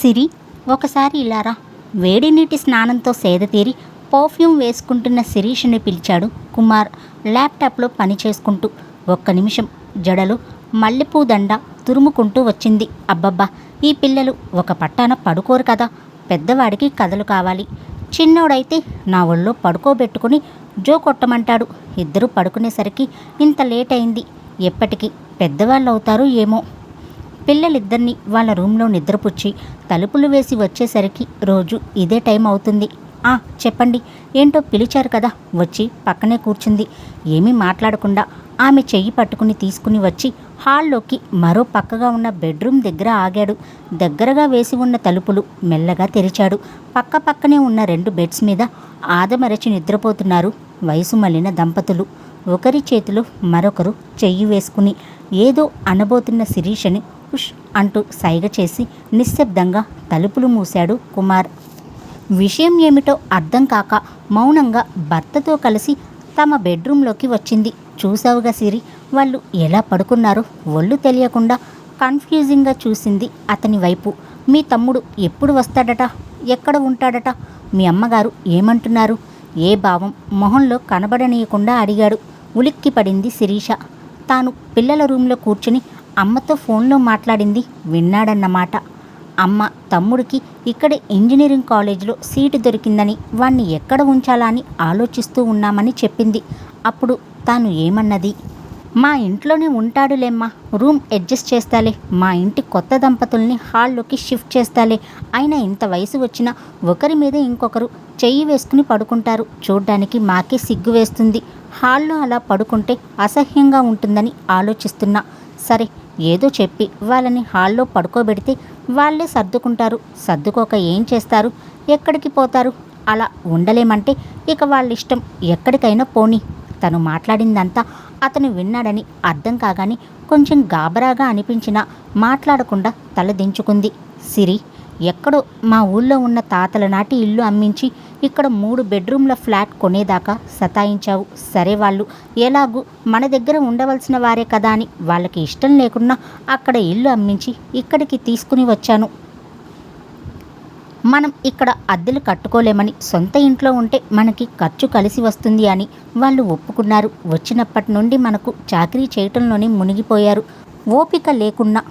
సిరి ఒకసారి ఇలారా వేడి నీటి స్నానంతో సేద తీరి పర్ఫ్యూమ్ వేసుకుంటున్న శిరీష్ని పిలిచాడు కుమార్ ల్యాప్టాప్లో పని చేసుకుంటూ. ఒక్క నిమిషం. జడలు మల్లెపూ దండ తురుముకుంటూ వచ్చింది. అబ్బబ్బా! ఈ పిల్లలు ఒక పట్టాన పడుకోరు కదా. పెద్దవాడికి కథలు కావాలి. చిన్నోడైతే నా ఒళ్ళో పడుకోబెట్టుకుని జో కొట్టమంటాడు. ఇద్దరు పడుకునేసరికి ఇంత లేట్ అయింది. ఎప్పటికీ పెద్దవాళ్ళు అవుతారు ఏమో. పిల్లలిద్దరిని వాళ్ళ రూమ్లో నిద్రపుచ్చి తలుపులు వేసి వచ్చేసరికి రోజు ఇదే టైం అవుతుంది. ఆ చెప్పండి. ఏంటో పిలిచారు కదా. వచ్చి పక్కనే కూర్చుంది. ఏమీ మాట్లాడకుండా ఆమె చెయ్యి పట్టుకుని తీసుకుని వచ్చి హాల్లోకి మరో పక్కగా ఉన్న బెడ్రూమ్ దగ్గర ఆగాడు. దగ్గరగా వేసి ఉన్న తలుపులు మెల్లగా తెరిచాడు. పక్క పక్కనే ఉన్న రెండు బెడ్స్ మీద ఆదమరచి నిద్రపోతున్నారు వయసు మళ్ళిన దంపతులు. ఒకరి చేతిలో మరొకరు చెయ్యి వేసుకుని ఏదో అనబోతున్న శిరీషని ఉష్ అంటూ సైగ చేసి నిశ్శబ్దంగా తలుపులు మూశాడు కుమార్. విషయం ఏమిటో అర్థం కాక మౌనంగా భర్తతో కలిసి తమ బెడ్రూంలోకి వచ్చింది. చూసావుగా సిరి వాళ్ళు ఎలా పడుకున్నారో ఒళ్ళు తెలియకుండా కన్ఫ్యూజింగ్గా చూసింది అతని వైపు. మీ తమ్ముడు ఎప్పుడు వస్తాడట? ఎక్కడ ఉంటాడట? మీ అమ్మగారు ఏమంటున్నారు? ఏ భావం మొహంలో కనబడనీయకుండా అడిగాడు. ఉలిక్కి పడింది శిరీష. తాను పిల్లల రూమ్లో కూర్చుని అమ్మతో ఫోన్లో మాట్లాడింది విన్నాడన్నమాట. అమ్మ తమ్ముడికి ఇక్కడ ఇంజనీరింగ్ కాలేజీలో సీటు దొరికిందని వాణ్ణి ఎక్కడ ఉంచాలా అని ఆలోచిస్తూ ఉన్నామని చెప్పింది. అప్పుడు తాను ఏమన్నది? మా ఇంట్లోనే ఉంటాడులేమ్మా రూమ్ అడ్జస్ట్ చేస్తాలే. మా ఇంటి కొత్త దంపతుల్ని హాల్లోకి షిఫ్ట్ చేస్తాలే. అయినా ఇంత వయసు వచ్చినా ఒకరి మీద ఇంకొకరు చెయ్యి వేసుకుని పడుకుంటారు. చూడ్డానికి మాకే సిగ్గు వేస్తుంది. హాల్లో అలా పడుకుంటే అసహ్యంగా ఉంటుందని ఆలోచిస్తున్నా. సరే ఏదో చెప్పి వాళ్ళని హాల్లో పడుకోబెడితే వాళ్ళే సర్దుకుంటారు. సర్దుకోక ఏం చేస్తారు? ఎక్కడికి పోతారు? అలా ఉండలేమంటే ఇక వాళ్ళ ఇష్టం ఎక్కడికైనా పోని. తను మాట్లాడిందంతా అతను విన్నాడని అర్థం కాగానే కొంచెం గాబరాగా అనిపించినా మాట్లాడకుండా తలదించుకుంది. సిరి ఎక్కడో మా ఊళ్ళో ఉన్న తాతల నాటి ఇల్లు అమ్మించి ఇక్కడ మూడు బెడ్రూమ్ల ఫ్లాట్ కొనేదాకా సతాయించావు. సరే వాళ్ళు ఎలాగూ మన దగ్గర ఉండవలసిన వారే కదా అని వాళ్ళకి ఇష్టం లేకున్నా అక్కడ ఇల్లు అమ్మించి ఇక్కడికి తీసుకుని వచ్చాను. మనం ఇక్కడ అద్దెలు కట్టుకోలేమని సొంత ఇంట్లో ఉంటే మనకి ఖర్చు కలిసి వస్తుంది అని వాళ్ళు ఒప్పుకున్నారు. వచ్చినప్పటి నుండి మనకు చాకరీ చేయటంలోనే మునిగిపోయారు. ఓపిక లేకున్నా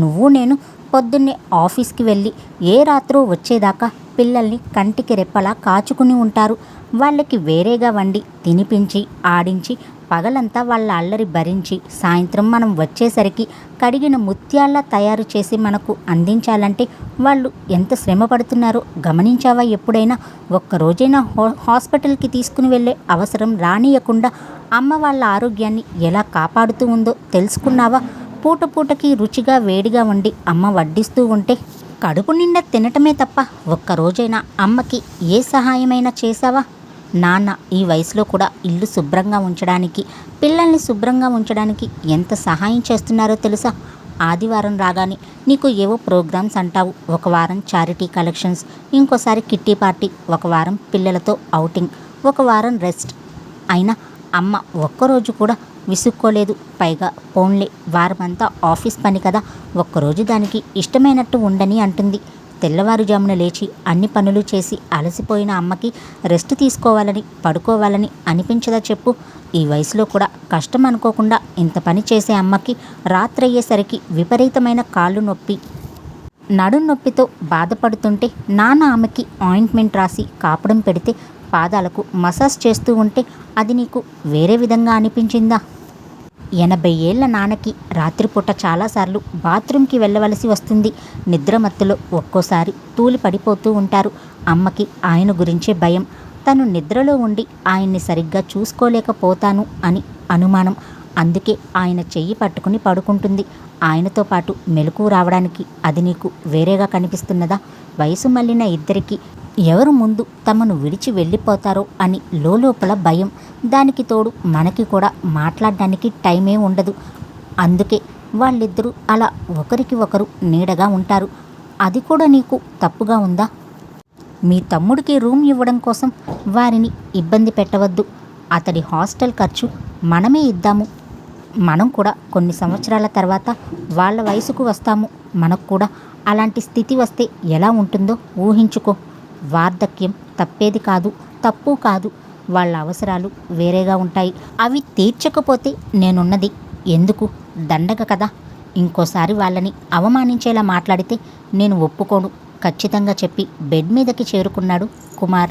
నువ్వు నేను పొద్దున్నే ఆఫీస్కి వెళ్ళి ఏ రాత్రో వచ్చేదాకా పిల్లల్ని కంటికి రెప్పలా కాచుకుని ఉంటారు. వాళ్ళకి వేరేగా వండి తినిపించి ఆడించి పగలంతా వాళ్ళ అల్లరి భరించి సాయంత్రం మనం వచ్చేసరికి కడిగిన ముత్యాల్లా తయారు చేసి మనకు అందించాలంటే వాళ్ళు ఎంత శ్రమ పడుతున్నారో గమనించావా ఎప్పుడైనా? ఒక్కరోజైనా హో హాస్పిటల్కి తీసుకుని వెళ్ళే అవసరం రానియకుండా అమ్మ వాళ్ళ ఆరోగ్యాన్ని ఎలా కాపాడుతూ ఉందో తెలుసుకున్నావా? పూట పూటకి రుచిగా వేడిగా వండి అమ్మ వడ్డిస్తూ ఉంటే కడుపు నిండా తినటమే తప్ప ఒక్కరోజైనా అమ్మకి ఏ సహాయమైనా చేశావా? నాన్న ఈ వయసులో కూడా ఇల్లు శుభ్రంగా ఉంచడానికి పిల్లల్ని శుభ్రంగా ఉంచడానికి ఎంత సహాయం చేస్తున్నారో తెలుసా? ఆదివారం రాగానే నీకు ఏవో ప్రోగ్రామ్స్ అంటావు. ఒక వారం చారిటీ కలెక్షన్స్ ఇంకోసారి కిట్టి పార్టీ ఒక వారం పిల్లలతో ఔటింగ్ ఒక వారం రెస్ట్. అయినా అమ్మ ఒక్కరోజు కూడా విసుక్కోలేదు. పైగా పోన్లే వారమంతా ఆఫీస్ పని కదా. ఒక్కరోజు దానికి ఇష్టమైనట్టు ఉండని అంటుంది. తెల్లవారుజామున లేచి అన్ని పనులు చేసి అలసిపోయిన అమ్మకి రెస్ట్ తీసుకోవాలని పడుకోవాలని అనిపించదా చెప్పు. ఈ వయసులో కూడా కష్టం అనుకోకుండా ఇంత పని చేసే అమ్మకి రాత్రయ్యేసరికి విపరీతమైన కాళ్ళు నొప్పి. నడుం నొప్పితో బాధపడుతుంటే నాన్న ఆమెకి ఆయింట్మెంట్ రాసి కాపడం పెడితే పాదాలకు మసాజ్ చేస్తూ ఉంటే అది నీకు వేరే విధంగా అనిపించిందా? ఎనభై ఏళ్ళ నాన్నకి రాత్రిపూట చాలాసార్లు బాత్రూంకి వెళ్ళవలసి వస్తుంది. నిద్రమత్తులో ఒక్కోసారి తూలి పడిపోతూ ఉంటారు. అమ్మకి ఆయన గురించే భయం. తను నిద్రలో ఉండి ఆయన్ని సరిగ్గా చూసుకోలేకపోతాను అని అనుమానం. అందుకే ఆయన చెయ్యి పట్టుకుని పడుకుంటుంది. ఆయనతో పాటు మెలకు రావడానికి అది నీకు వేరేగా కనిపిస్తున్నదా? వయసు మళ్ళిన ఇద్దరికి ఎవరు ముందు తమను విడిచి వెళ్ళిపోతారో అని లోపల భయం. దానికి తోడు మనకి కూడా మాట్లాడడానికి టైమే ఉండదు. అందుకే వాళ్ళిద్దరూ అలా ఒకరికి ఒకరు నీడగా ఉంటారు. అది కూడా నీకు తప్పుగా ఉందా? మీ తమ్ముడికి రూమ్ ఇవ్వడం కోసం వారిని ఇబ్బంది పెట్టవద్దు. అతడి హాస్టల్ ఖర్చు మనమే ఇద్దాము. మనం కూడా కొన్ని సంవత్సరాల తర్వాత వాళ్ళ వయసుకు వస్తాము. మనకు కూడా అలాంటి స్థితి వస్తే ఎలా ఉంటుందో ఊహించుకో. వార్ధక్యం తప్పేది కాదు తప్పు కాదు. వాళ్ళ అవసరాలు వేరేగా ఉంటాయి. అవి తీర్చకపోతే నేనున్నది ఎందుకు? దండగ కదా. ఇంకోసారి వాళ్ళని అవమానించేలా మాట్లాడితే నేను ఒప్పుకోను. ఖచ్చితంగా చెప్పి బెడ్ మీదకి చేరుకున్నాడు కుమార్.